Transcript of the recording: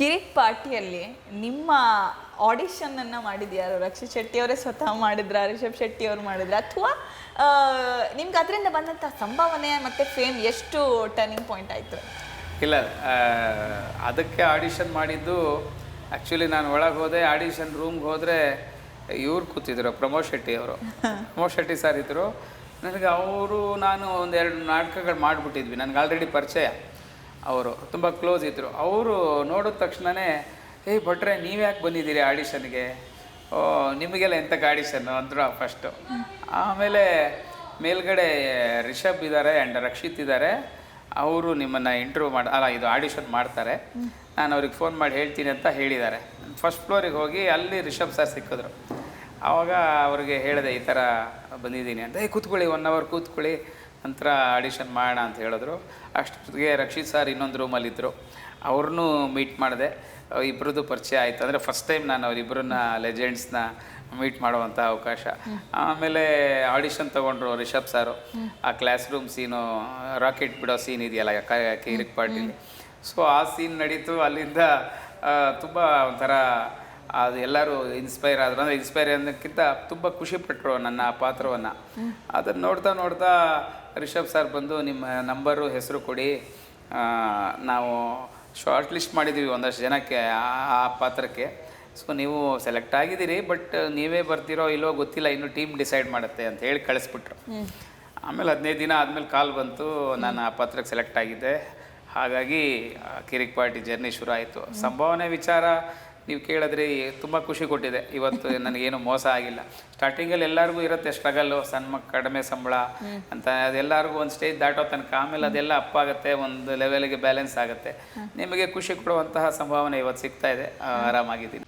ಕಿರಿಕ್ ಪಾರ್ಟಿಯಲ್ಲಿ ನಿಮ್ಮ ಆಡಿಷನ್ ಅನ್ನ ಮಾಡಿದ್ಯಾರು? ರಕ್ಷಿತ್ ಶೆಟ್ಟಿ ಅವರೇ ಸ್ವತಃ ಮಾಡಿದ್ರ? ರಿಷಬ್ ಶೆಟ್ಟಿ ಅವರು ಮಾಡಿದ್ರ? ಅಥವಾ ನಿಮ್ಗೆ ಅದರಿಂದ ಬಂದಂತ ಸಂಭಾವನೆ ಮತ್ತೆ ಫೇಮ್ ಎಷ್ಟು ಟರ್ನಿಂಗ್ ಪಾಯಿಂಟ್ ಆಯ್ತು? ಇಲ್ಲ ಅದಕ್ಕೆ ಆಡಿಷನ್ ಮಾಡಿದ್ದು ಆ್ಯಕ್ಚುಲಿ ನಾನು ಒಳಗೆ ಹೋದೆ ಆಡಿಷನ್ ರೂಮ್ಗೆ ಹೋದರೆ ಇವ್ರು ಕೂತಿದ್ರು, ಪ್ರಮೋದ್ ಶೆಟ್ಟಿ ಅವರು ಪ್ರಮೋದ್ ಶೆಟ್ಟಿ ಸರ್ ಇದ್ದರು ನನಗೆ ಅವರು, ನಾನು ಒಂದೆರಡು ನಾಟಕಗಳು ಮಾಡಿಬಿಟ್ಟಿದ್ವಿ. ನನಗೆ ಆಲ್ರೆಡಿ ಪರಿಚಯ. ಅವರು ತುಂಬ ಕ್ಲೋಸ್ ಇದ್ದರು. ಅವರು ನೋಡಿದ ತಕ್ಷಣವೇ ಏಯ್ ಭಟ್ರೆ ನೀವು ಯಾಕೆ ಬಂದಿದ್ದೀರಿ ಆಡಿಷನ್ಗೆ? ಓ, ನಿಮಗೆಲ್ಲ ಎಂತಕ್ಕೆ ಆಡಿಷನ್ನು ಅಂದರು ಫಸ್ಟು ಆಮೇಲೆ ಮೇಲ್ಗಡೆ ರಿಷಬ್ ಇದ್ದಾರೆ ಆ್ಯಂಡ್ ರಕ್ಷಿತ್ ಇದ್ದಾರೆ ಅವರು ನಿಮ್ಮನ್ನು ಇಂಟರ್ವ್ಯೂ ಮಾಡಿ, ಅಲ್ಲ, ಇದು ಆಡಿಷನ್ ಮಾಡ್ತಾರೆ. ನಾನು ಅವ್ರಿಗೆ ಫೋನ್ ಮಾಡಿ ಹೇಳ್ತೀನಿ ಅಂತ ಹೇಳಿದ್ದಾರೆ. ಫಸ್ಟ್ ಫ್ಲೋರಿಗೆ ಹೋಗಿ ಅಲ್ಲಿ ರಿಷಬ್ ಸರ್ ಸಿಕ್ಕಿದ್ರು. ಆವಾಗ ಅವ್ರಿಗೆ ಹೇಳಿದೆ, ಈ ಥರ ಬಂದಿದ್ದೀನಿ ಅಂತ. ಏ, ಕೂತ್ಕೊಳ್ಳಿ ಒನ್ ಅವರ್ ಕೂತ್ಕೊಳ್ಳಿ. ನಂತರ ಆಡಿಷನ್ ಮಾಡೋಣ ಅಂತ ಹೇಳಿದ್ರು. ಅಷ್ಟೊತ್ತಿಗೆ ರಕ್ಷಿತ್ ಸರ್ ಇನ್ನೊಂದು ರೂಮಲ್ಲಿದ್ದರು ಅವ್ರನ್ನೂ ಮೀಟ್ ಮಾಡಿದೆ. ಇಬ್ಬರದ್ದು ಪರಿಚಯ ಆಯಿತು. ಅಂದರೆ ಫಸ್ಟ್ ಟೈಮ್ ನಾನು ಅವರಿಬ್ಬರನ್ನ ಲೆಜೆಂಡ್ಸ್ನ ಮೀಟ್ ಮಾಡುವಂಥ ಅವಕಾಶ. ಆಮೇಲೆ ಆಡಿಷನ್ ತೊಗೊಂಡ್ರು ರಿಷಬ್ ಸಾರು ಆ ಕ್ಲಾಸ್ ರೂಮ್ ಸೀನು ರಾಕೆಟ್ ಬಿಡೋ ಸೀನ್ ಇದೆಯಲ್ಲ ಕೈರಿಕ್ ಪಾರ್ಟಿಲಿ ಸೊ ಆ ಸೀನ್ ನಡೀತು. ಅಲ್ಲಿಂದ ತುಂಬ ಒಂಥರ ಅದು ಎಲ್ಲರೂ ಇನ್ಸ್ಪೈರ್ ಆದರು. ಅಂದರೆ ಇನ್ಸ್ಪೈರ್ ಅನ್ನೋಕ್ಕಿಂತ ತುಂಬ ಖುಷಿಪಟ್ಟರು ನನ್ನ ಆ ಪಾತ್ರವನ್ನು. ಅದನ್ನು ನೋಡ್ತಾ ನೋಡ್ತಾ ರಿಷಬ್ ಸರ್ ಬಂದು ನಿಮ್ಮ ನಂಬರು ಹೆಸರು ಕೊಡಿ. ನಾವು ಶಾರ್ಟ್ ಲಿಸ್ಟ್ ಮಾಡಿದ್ದೀವಿ ಒಂದಷ್ಟು ಜನಕ್ಕೆ ಆ- ಪಾತ್ರಕ್ಕೆ. ಸೊ ನೀವು ಸೆಲೆಕ್ಟ್ ಆಗಿದ್ದೀರಿ ಬಟ್ ನೀವೇ ಬರ್ತೀರೋ ಇಲ್ಲೋ ಗೊತ್ತಿಲ್ಲ ಇನ್ನು ಟೀಮ್ ಡಿಸೈಡ್ ಮಾಡುತ್ತೆ ಅಂತ ಹೇಳಿ ಕಳಿಸ್ಬಿಟ್ರು. ಆಮೇಲೆ ಹದಿನೈದು ದಿನ ಆದಮೇಲೆ ಕಾಲ್ ಬಂತು ನಾನು ಆ ಪಾತ್ರಕ್ಕೆ ಸೆಲೆಕ್ಟ್ ಆಗಿದ್ದೆ. ಹಾಗಾಗಿ ಕಿರಿಕ್ ಪಾರ್ಟಿ ಜರ್ನಿ ಶುರು ಆಯಿತು. ಸಂಭಾವನೆ ವಿಚಾರ ನೀವು ಕೇಳಿದ್ರೆ ತುಂಬ ಖುಷಿ ಕೊಟ್ಟಿದೆ. ಇವತ್ತು ನನಗೇನು ಮೋಸ ಆಗಿಲ್ಲ. ಸ್ಟಾರ್ಟಿಂಗಲ್ಲಿ ಎಲ್ಲರಿಗೂ ಇರುತ್ತೆ ಸ್ಟ್ರಗಲ್ಲು ಸಣ್ಣ ಮಕ್ಕ ಕಡಿಮೆ ಸಂಬಳ ಅಂತ. ಅದೆಲ್ಲರಿಗೂ ಒಂದು ಸ್ಟೇಜ್ ದಾಟೋ ತನಕ ಆಮೇಲೆ ಅದೆಲ್ಲ ಅಪ್ ಆಗುತ್ತೆ ಒಂದು ಲೆವೆಲ್ಗೆ ಬ್ಯಾಲೆನ್ಸ್ ಆಗುತ್ತೆ. ನಿಮಗೆ ಖುಷಿ ಕೊಡುವಂತಹ ಸಂಭಾವನೆ ಇವತ್ತು ಸಿಗ್ತಾ ಇದೆ. ಆರಾಮಾಗಿದ್ದೀನಿ.